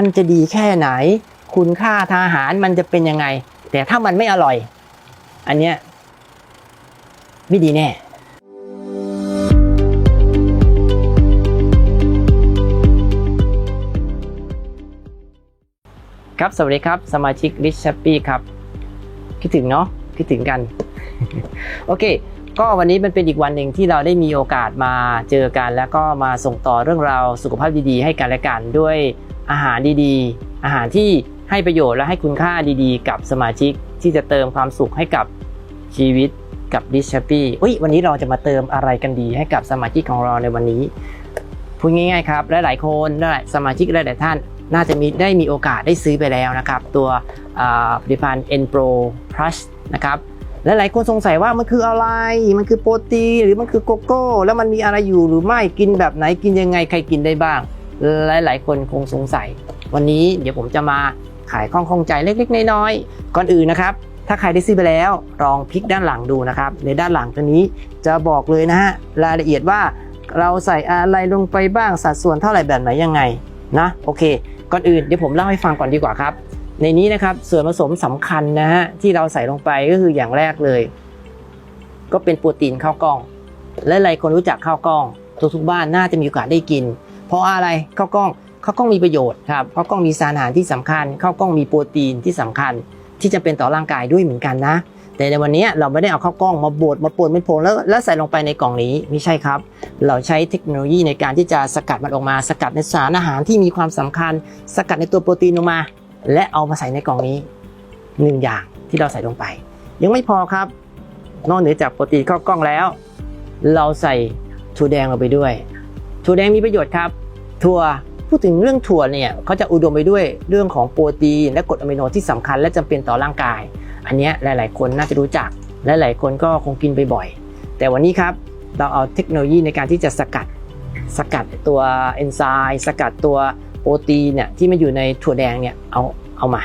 มันจะดีแค่ไหน คุณค่าทางอาหารมันจะเป็นยังไง แต่ถ้ามันไม่อร่อย อันเนี้ยไม่ดีแน่ครับสวัสดีครับสมาชิก Rich Happy ครับ คิดถึงเนาะคิดถึงกัน โอเค ก็วันนี้มันเป็นอีกวันหนึ่งที่เราได้มีโอกาสมาเจอกัน แล้วก็มาส่งต่อเรื่องราวสุขภาพดีๆ ให้กันและกันด้วย อาหารดีๆ อาหารที่ให้ประโยชน์และให้คุณค่าดีๆ กับสมาชิกที่จะเติมความสุขให้กับชีวิตกับ Rich Happy อุ้ยวันนี้เราจะมาเติมอะไรกันดีให้กับสมาชิกของเราในวันนี้พูดง่ายๆครับหลายๆคนหลายสมาชิกหลายๆท่านน่าจะมีได้มีโอกาสได้ซื้อไปแล้วนะครับ ตัวผลิตภัณฑ์ N Pro Plus นะครับและหลายคนสงสัยว่ามันคืออะไร มันคือโปรตีนหรือมันคือโกโก้ แล้วมันมีอะไรอยู่หรือไม่กินแบบไหนกินยังไงใครกินได้บ้าง หลายๆ คนคงสงสัย วันนี้เดี๋ยวผมจะมาขายข้องข้องใจเล็กๆ น้อยๆ ก่อนอื่นนะครับ ถ้าใครได้ซื้อไปแล้วลองพลิกด้านหลังดูนะครับ ในด้านหลังตัวนี้จะบอกเลยนะฮะรายละเอียดว่าเราใส่อะไรลงไปบ้างสัดส่วนเท่าไหร่แบบไหนยังไงนะโอเค ก่อนอื่นเดี๋ยวผมเล่าให้ฟังก่อนดีกว่าครับ ในนี้นะครับส่วนผสมสำคัญนะฮะที่เราใส่ลงไปก็คืออย่างแรกเลย ก็เป็นโปรตีนข้าวกล้อง และหลายคนรู้จักข้าวกล้องทุกๆบ้านน่าจะมีโอกาสได้กิน เพราะอะไรข้าวกล้องข้าวกล้องมีประโยชน์ครับข้าวกล้องมีสารอาหารที่สำคัญข้าวกล้องมีโปรตีนที่สำคัญ ที่จะเป็นต่อร่างกายด้วยเหมือนกันนะ แต่ในวันนี้เราไม่ได้เอาข้าวกล้องมาบดมาป่นเป็นผงแล้วแล้วใส่ลงไปในกล่องนี้ไม่ใช่ครับ เราใช้เทคโนโลยีในการที่จะสกัดมันออกมา สกัดในสารอาหารที่มีความสำคัญ สกัดในตัวโปรตีนออกมา และเอามาใส่ในกล่องนี้หนึ่งอย่างที่เราใส่ลงไป ยังไม่พอครับ นอกเหนือจากโปรตีนข้าวกล้องแล้ว เราใส่ถั่วแดงลงไปด้วย ถั่วแดงมีประโยชน์ครับ ถั่วพูดถึงเรื่องถั่วเนี่ยเขาจะอุดมไปด้วยเรื่องของโปรตีน และกรดอะมิโนที่สำคัญและจำเป็นต่อร่างกาย อันนี้หลาย ๆ คนน่าจะรู้จักและหลายคนก็คงกินไปบ่อยแต่วันนี้ครับเราเอาเทคโนโลยีในการที่จะสกัดสกัดตัวเอนไซม์สกัดตัวโปรตีนเนี่ยที่มันอยู่ในถั่วแดงเนี่ยเอาเอามา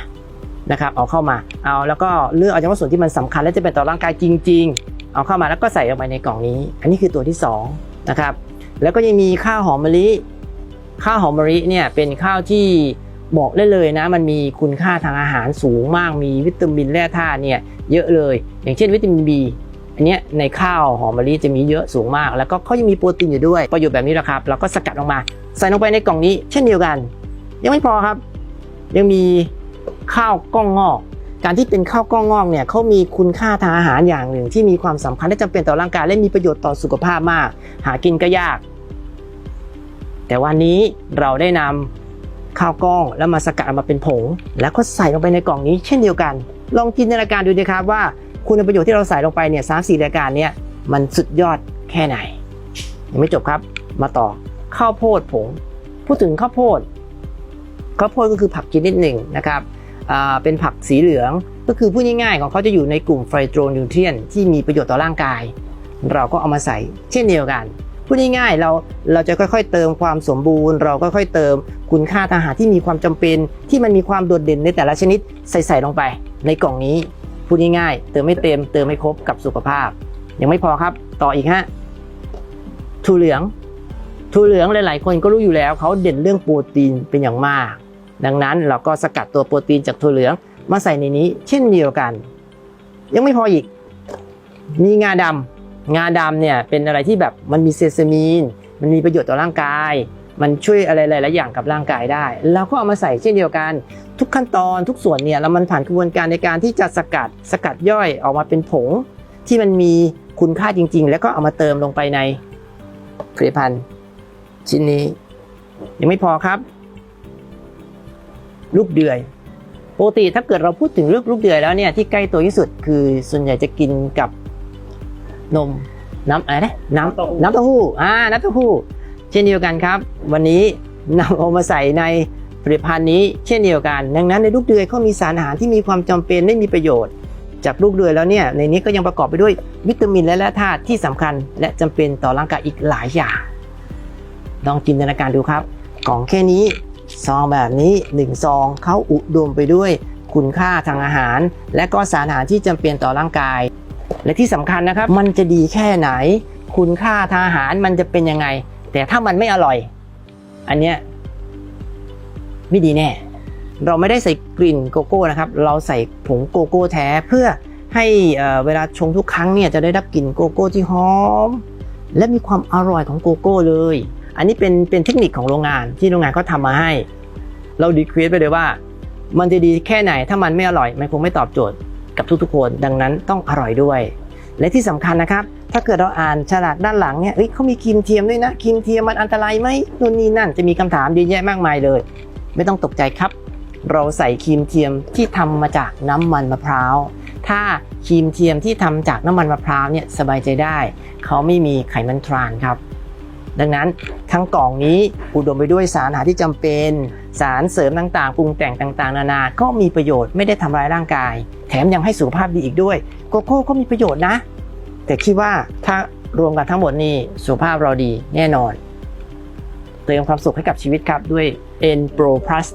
นะครับเอาเข้ามาเอาแล้วก็เลือกเอาเฉพาะส่วนที่มันสำคัญและจะเป็นต่อร่างกายจริง ๆ เอาเข้ามาแล้วก็ใส่ลงไปในกล่องนี้ อันนี้คือตัวที่สองนะครับ แล้วก็ยังมีข้าวหอมมะลิ ข้าวหอมมะลิเนี่ยเป็นข้าวที่บอกได้เลยนะ มันมีคุณค่าทางอาหารสูงมากมีวิตามินแร่ธาตุเนี่ยเยอะเลย อย่างเช่นวิตามิน B อันเนี้ยในข้าวหอมมะลิจะมีเยอะสูงมาก แล้วก็เขายังมีโปรตีนอยู่ด้วยประโยชน์แบบนี้แหละครับเราก็สกัดออกมา ใส่ลงไปในกล่องนี้ เช่นเดียวกัน ยังไม่พอครับ ยังมีข้าวกล้องงอก การที่เป็นข้าวกล้องงอกเนี่ยเขามีคุณค่าทางอาหารอย่างหนึ่ง ที่มีความสำคัญและจำเป็นต่อร่างกายและมีประโยชน์ต่อสุขภาพมาก หากินก็ยาก แต่วันนี้เราได้นำข้าวกล้องแล้วมาสกัดมาเป็นผง แล้วก็ใส่ลงไปในกล่องนี้เช่นเดียวกัน ลองจินตนาการดูดีครับว่าคุณประโยชน์ที่เราใส่ลงไปเนี่ยสามสี่รายการเนี่ยมันสุดยอดแค่ไหน ยังไม่จบครับมาต่อข้าวโพดผง พูดถึงข้าวโพดข้าวโพดก็คือผักชนิดหนึ่งนะครับ เป็นผักสีเหลือง ก็คือพูดง่ายๆของเขาจะอยู่ในกลุ่มไฟโตรนิวเทรียนที่มีประโยชน์ต่อร่างกาย เราก็เอามาใส่เช่นเดียวกัน พูดง่ายๆเราเราจะค่อยๆ เติมความสมบูรณ์ เราก็ค่อยๆเติมคุณค่าทางอาหารที่มีความจำเป็น ที่มันมีความโดดเด่นในแต่ละชนิดใส่ๆลงไป ในกล่องนี้พูดง่ายๆเติมไม่เต็มเติมไม่ครบกับสุขภาพ ยังไม่พอครับต่ออีกฮะถั่วเหลืองถั่วเหลืองหลายๆ คนก็รู้อยู่แล้วเขาเด่นเรื่องโปรตีนเป็นอย่างมาก ดังนั้นเราก็สกัดตัวโปรตีนจากถั่วเหลืองมาใส่ในนี้ เช่นเดียวกัน ยังไม่พออีก มีงาดำงาดำเนี่ยเป็นอะไรที่แบบมันมีเซซามีน มันมีประโยชน์ต่อร่างกาย มันช่วยอะไรหลายๆอย่างกับร่างกายได้เราก็เอามาใส่เช่นเดียวกัน ทุกขั้นตอนทุกส่วนเนี่ยแล้วมันผ่านกระบวนการในการที่จะสกัดสกัดย่อยออกมาเป็นผง ที่มันมีคุณค่าจริง ๆ แล้วก็เอามาเติมลงไปในผลิตภัณฑ์ชิ้นนี้ ยังไม่พอครับ ลูกเดือยปกติถ้าเกิดเราพูดถึงเรื่องลูกเดือยแล้วเนี่ยที่ใกล้ตัวที่สุดคือส่วนใหญ่จะกินกับนมน้ำอะไรนะน้ำน้ำเต้าหู้อ่าน้ำเต้าหู้เช่นเดียวกันครับ วันนี้นำเอามาใส่ในผลิตภัณฑ์นี้เช่นเดียวกัน ดังนั้นในลูกเดือยเขามีสารอาหารที่มีความจำเป็นและมีประโยชน์ จากลูกเดือยแล้วเนี่ยในนี้ก็ยังประกอบไปด้วยวิตามินและแร่ธาตุที่สำคัญ และจำเป็นต่อร่างกายอีกหลายอย่างลองจินตนาการดูครับกล่องแค่นี้ ซองแบบนี้1ซองเขาอุดมไปด้วยคุณค่าทางอาหาร และก็สารอาหารที่จำเป็นต่อร่างกาย และที่สำคัญนะครับ มันจะดีแค่ไหน คุณค่าทางอาหารมันจะเป็นยังไง แต่ถ้ามันไม่อร่อย อันเนี้ยไม่ดีแน่ เราไม่ได้ใส่กลิ่นโกโก้นะครับ เราใส่ผงโกโก้แท้เพื่อให้เอ่อเวลาชงทุกครั้งเนี่ยจะได้รับกลิ่นโกโก้ที่หอม และมีความอร่อยของโกโก้เลย อันนี้เป็นเป็นเทคนิคของโรงงานที่โรงงานเขาทำมาให้ เราดีควีไปเลยว่า มันจะดีแค่ไหนถ้ามันไม่อร่อย มันคงไม่ตอบโจทย์กับทุกๆคน ดังนั้นต้องอร่อยด้วย และที่สำคัญนะครับ ถ้าเกิดเราอ่านฉลากด้านหลังเนี่ยเอ้ยเขามีครีมเทียมด้วยนะครีมเทียมมันอันตรายไหมนู่นนี่นั่นจะมีคำถามเยอะแยะมากมายเลย ไม่ต้องตกใจครับ เราใส่ครีมเทียมที่ทำมาจากน้ำมันมะพร้าวถ้าครีมเทียมที่ทำจากน้ำมันมะพร้าวเนี่ยสบายใจได้ เขาไม่มีไขมันทรานครับ ดังนั้นทั้งกล่องนี้อุดมไปด้วยสารอาหารที่จำเป็น สารเสริมต่างๆปรุงแต่งต่างๆ นานา ก็มีประโยชน์ไม่ได้ทำร้ายร่างกาย แถมยังให้สุขภาพดีอีกด้วย โกโก้ก็มีประโยชน์นะ แต่คิดว่าถ้ารวมกันทั้งหมดนี่สุขภาพเราดีแน่นอน เติมความสุขให้กับชีวิตครับด้วย N Pro Plus